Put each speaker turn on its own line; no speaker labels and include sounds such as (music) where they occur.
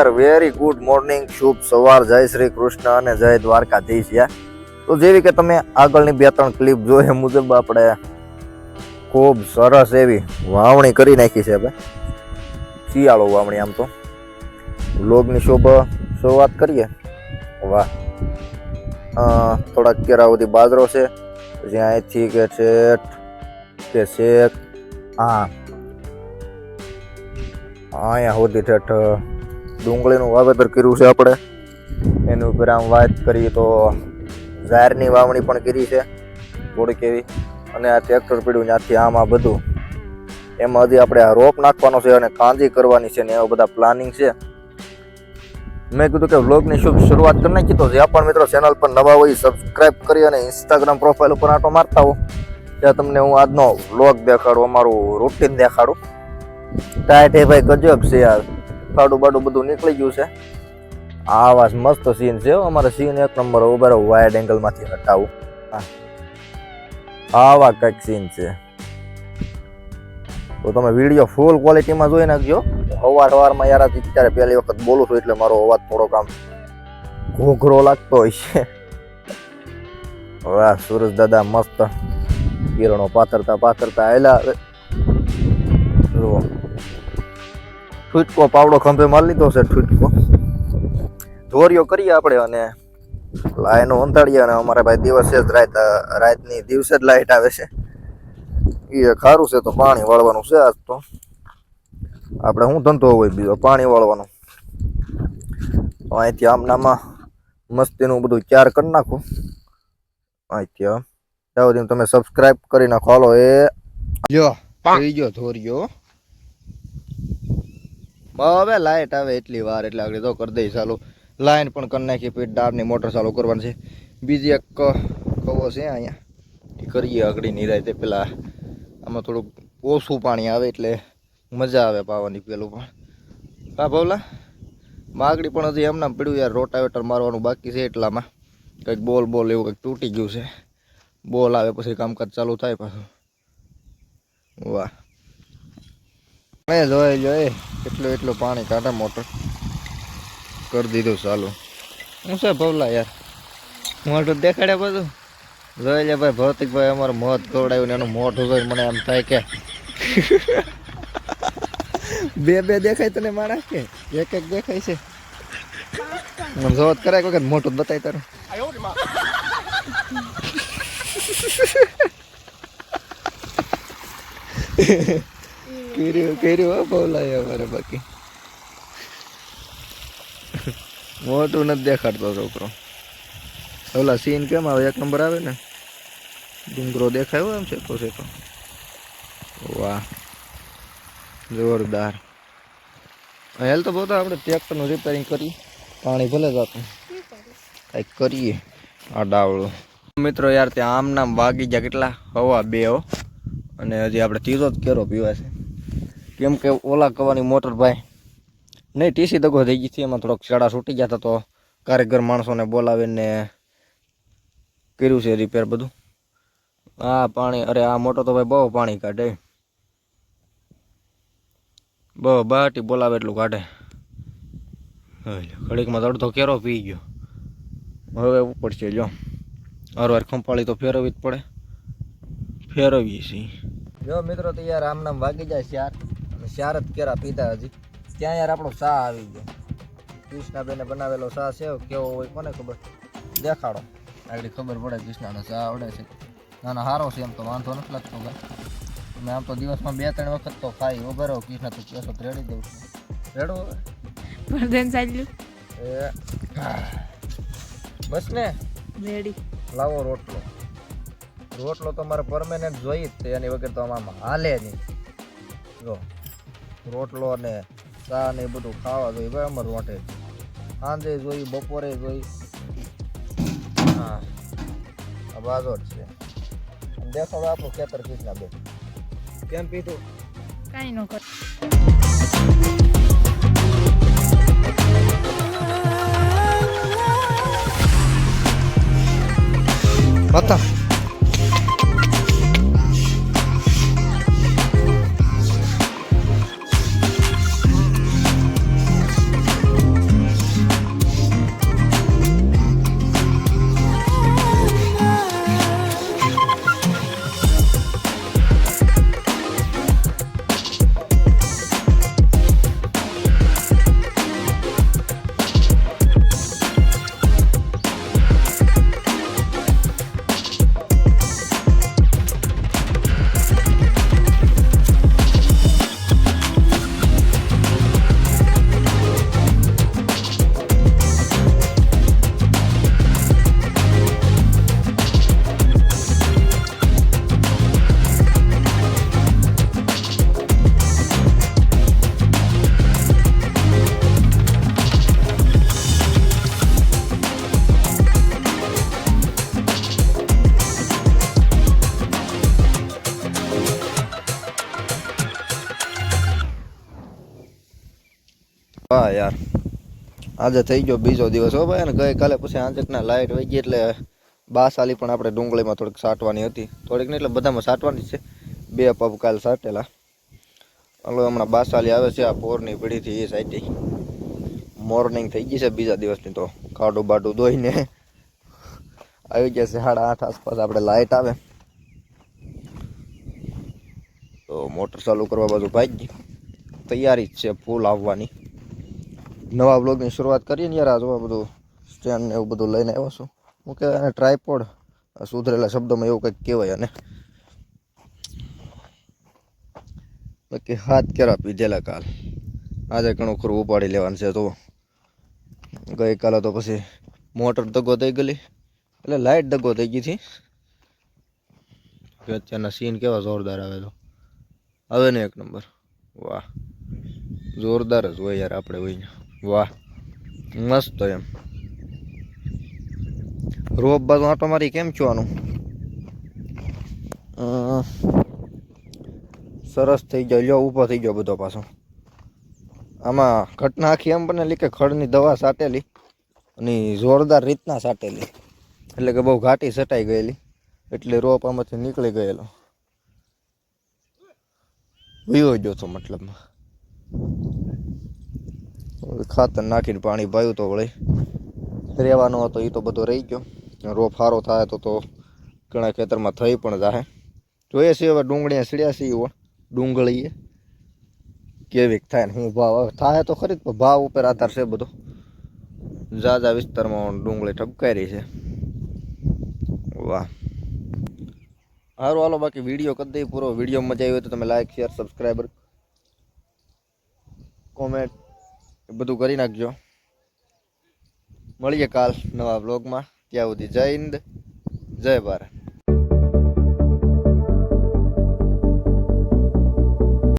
યાર very good morning શુભ સવાર, જય શ્રી કૃષ્ણ અને જય દ્વારકાધીશ યાર. તો જેવી કે તમે આગળની બે ત્રણ ક્લિપ જોઈ એ મુજબ આપણે ખૂબ સરસ એવી વાવણી કરી નાખી છે હવે શિયાળો વાવણી આમ તો. લોગની શોભ શરૂઆત કરીએ. વાહ. થોડાક કેરા સુધી બાજરો છે. પછી અહીંથી કે છેઠ, કે શેક હા. અહીંયા સુધી ઠેઠ ડુંગળીનું વાવેતર કર્યું છે આપણે. એની ઉપર આમ વાત કરીએ તો ઝારની વાવણી પણ કરી છે થોડીક એવી અને આ ટ્રેક્ટર પીડ્યું ત્યાંથી આમ આ બધું. એમાં હજી આપણે આ રોપ નાખવાનો છે અને કાંજી કરવાની છે ને એવા બધા પ્લાનિંગ છે. મેં કીધું કે વ્લોગની શુભ શરૂઆત કરી નાખી તો જે પણ મિત્રો ચેનલ પર નવા હોય સબસ્ક્રાઇબ કરી અને ઇન્સ્ટાગ્રામ પ્રોફાઇલ ઉપર આટો મારતા હો. ત્યાં તમને હું આજનો વ્લોગ દેખાડું, અમારું રૂટીન દેખાડું. ટાઈટ એ ભાઈ ગજબ છે યાર. ખાડું બાડું બધું નીકળી ગયું છે. આવા મસ્ત સીન છે. અમારે સીન એક નંબર ઊભા વાઇડ એંગલમાંથી હટાવું. આવા કંઈક સીન છે. તો તમે વીડિયો ફૂલ ક્વોલિટીમાં જોઈ નાખજો. અવાર અવારમાં યાર અત્યારે પહેલી વખત બોલું છું એટલે મારો અવાજ થોડોક આમ ઘોઘરો લાગતો હોય છે. વાહ, સુરજ દાદા મસ્ત. કિરણો પાથરતા પાથરતા આવેલા જુઓ. ઠૂટકો પાવડો ખંભે મારી લીધો છે ઠૂટકો ધોર્યો કરીએ આપણે અને લાઈનો અંધાડીએ અને અમારે ભાઈ દિવસે જ રાત રાતની દિવસે જ લાઇટ આવે છે. એ ખારું છે તો પાણી વાળવાનું છે આજ તો. આપણે શું ધંધો હોય બીજો? પાણી વાળવાનો. અહીંથી આમનામાં મસ્તીનું બધું ચાર કરી નાખું. અહીંથી આમ. ત્યાં સુધી તમે સબસ્ક્રાઇબ કરી નાખો. હાલો એ જો થઈ ગયો ધોર્યો હવે લાઇટ આવે એટલી વાર, એટલે આગળ તો કરી દઈ ચાલુ. લાઇન પણ કરી નાખી પછી ડારની મોટર ચાલુ કરવાની છે. બીજી એક કવો છે અહીંયા? એ કરીએ આગળ નિરાય પેલા. આમાં થોડુંક ઓછું પાણી આવે એટલે મજા આવે પાવાની પેલું પણ. હા, ભવલા? માગડી પણ હજી એમના પડ્યું યાર રોટાવેટર મારવાનું બાકી છે એટલામાં. કંઈક બોલ બોલ એવું કંઈક તૂટી ગયું છે. બોલ આવે પછી કામકાજ ચાલુ થાય પાછું. વાહ. મેં જોઈ જોઈ એટલું એટલું પાણી કાઢે મોટર. કરી દીધું ચાલુ. હું છે ભવલા યાર? મોટું દેખાડે બધું? જોઈ લે ભાઈ ભૌતિકભાઈ અમારું મોત ખવડાવ્યું ને એનું મોઢું જોઈ મને એમ થાય કે (laughs) બે બે દેખાય તને માણસ કે? એક એક દેખાય છે. જોત કરાય વખત મોટું જ બતાય તારું. (laughs) કર્યું કર્યું બોલાય અમારે બાકી. મોટું નથી દેખાડતો છોકરો. ઓલા સીન કેમ આવે? એક નંબર આવે ને? ડુંગરો દેખાયો એમ શેકો શેકો વાહ. જોરદાર. હેલ તો બધા આપણે ટ્રેક્ટરનું રિપેરિંગ કરી, પાણી ભલે જતું કંઈક કરીએ, આ ડાવળું. મિત્રો યાર, ત્યાં આમ નામ વાગી ગયા કેટલા? હવા બે હો. અને હજી આપણે ત્રીજો જ કેરો પીવા છે કેમ કે ઓલા કવાની મોટર ભાઈ, નહીં, ટીસી દગો થઈ ગઈ હતી એમાં થોડોક શાળા છૂટી ગયા હતા તો કારીગર માણસોને બોલાવીને કર્યું છે રિપેર બધું. આ પાણી, અરે આ મોટો તો ભાઈ બહુ પાણી કાઢે. બહુ બાટી બોલાવે એટલું કાઢે. ઘડીકમાં તો અડધો કેરો પી ગયો. હવે ઉપડશે જો હરવાર ખંપાળી તો ફેરવવી જ પડે. ફેરવીએ છીએ. જો મિત્રો, તો યાર આમ નામ વાગી જાય છે અને જ કેરા પીતા હજી. ત્યાં યાર આપણો સા આવી ગયો. કૃષ્ણાબેને બનાવેલો સા છે કેવો હોય કોને ખબર? દેખાડો. આગળ ખબર પડે કૃષ્ણાનો સા આવડે છે. ના ના સારો છે એમ તો વાંધો નથી લાગતો ભાઈ. મેં આમ તો દિવસમાં બે ત્રણ વખત તો ખાઈ રહો કૃષ્ણ તું તો રેડી દઉં રેડો હવે.
વર્ધન
એ બસ ને.
રેડી.
લાવો રોટલો. રોટલો તો મારે પરમેનન્ટ જોઈએ જ છે એની વગર તો આમાં હાલે નહીં. જો. રોટલો ને ચા ને એ બધું ખાવા જોઈએ. ભાઈ અમારે રોટે સાંજે જોઈ બપોરે જોઈ હા. આ બાજો છે. દેખો હવે આપણું ખેતર કીધના બે. કેમ પીધું?
કાંઈ ન કર
બતા આજે થઈ ગયો બીજો દિવસ હો ભાઈ, અને ગઈકાલે પછી આંચકના લાઇટ વહી ગઈ એટલે બાસાલી પણ આપણે ડુંગળીમાં થોડીક સાટવાની હતી. થોડીક નહીં એટલે બધામાં સાટવાની છે. બે પબ કાલ સાટેલા. હલો, હમણાં બાસાલી આવે છે, આ પોરની પીઢીથી એ સાઈડથી મોર્નિંગ થઈ ગઈ છે બીજા દિવસની તો. ખાડું બાડું દોઈને આવી ગયા છે, સાડા આઠ આસપાસ આપણે લાઇટ આવે. તો મોટર ચાલુ કરવા બાજુ ભાગી. તૈયારી જ છે, ફૂલ આવવાની. નવા બ્લોગની શરૂઆત કરીએ ને યાર, આ બધું સ્ટેન્ડ ને એવું બધું લઈને આવ્યો છું. હું કહેવાય અને ટ્રાયપોડ સુધરેલા શબ્દોમાં એવું કંઈક કહેવાય અને બાકી હાથ કેરા પીધેલા કાલ? આજે ઘણું ખરું ઉપાડી લેવાનું છે તો ગઈકાલે તો પછી મોટર દગો થઈ ગયેલી. એટલે લાઇટ દગો થઈ ગઈ હતી. અત્યારના સીન કેવા જોરદાર આવે તો. હવે ને એક નંબર વાહ. જોરદાર જ હોય યાર આપણે હોય વાહ, મસ્ત એમ. રોપ બાજુ આટો મારી કેમ છો સરસ થઈ ગયો લ્યો, ઊભો થઈ ગયો બધો પાછો. આમાં ઘટના આખી એમ બને કે ખડની દવા સાટેલી અને જોરદાર રીતના સાટેલી. એટલે કે બહુ ઘાટી સટાઈ ગયેલી. એટલે રોપ આમાંથી નીકળી ગયેલો. વયો ગયો તો મતલબમાં. ખાતર નાખીને પાણી પાયું તો વળી રહેવાનો હતો એ તો બધો રહી ગયો. રોપ સારો થાય તો તો ઘણા ખેતરમાં થઈ પણ જાહે. જોઈએ છે હવે ડુંગળીએ સીડ્યા છે એવો ડુંગળીએ. કેવીક થાય ને શું ભાવ હવે થાય તો ખરી જ, પણ ભાવ ઉપર આધાર છે બધો. ઝાઝા વિસ્તારમાં ડુંગળી ઠપકારી છે. વાહ. સારું હાલો, બાકી વીડિયો કરી દઈએ પૂરો. વીડિયો મજા આવી હોય તો તમે લાઈક શેર સબસ્ક્રાઈબર કોમેન્ટ એ બધું કરી નાખજો. મળીએ કાલ નવા બ્લોગમાં ત્યાં સુધી જય હિન્દ જય ભારત.